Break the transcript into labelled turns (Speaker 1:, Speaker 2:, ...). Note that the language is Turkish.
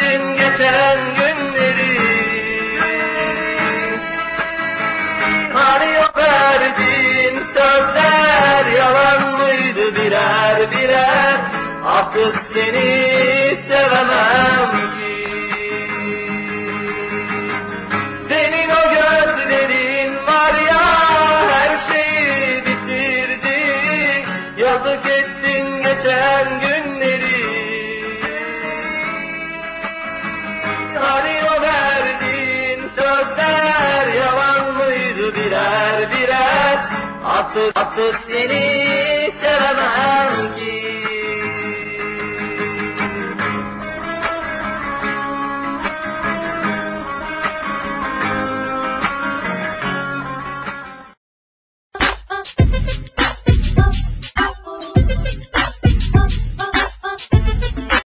Speaker 1: Özledim geçen günleri. Hani o verdiğin sözler yalan mıydı birer birer? Artık seni sevemem ki. Senin o gözlerin var ya her şeyi bitirdi. Yazık ettin geçen gün. ربك ربك سنين سلام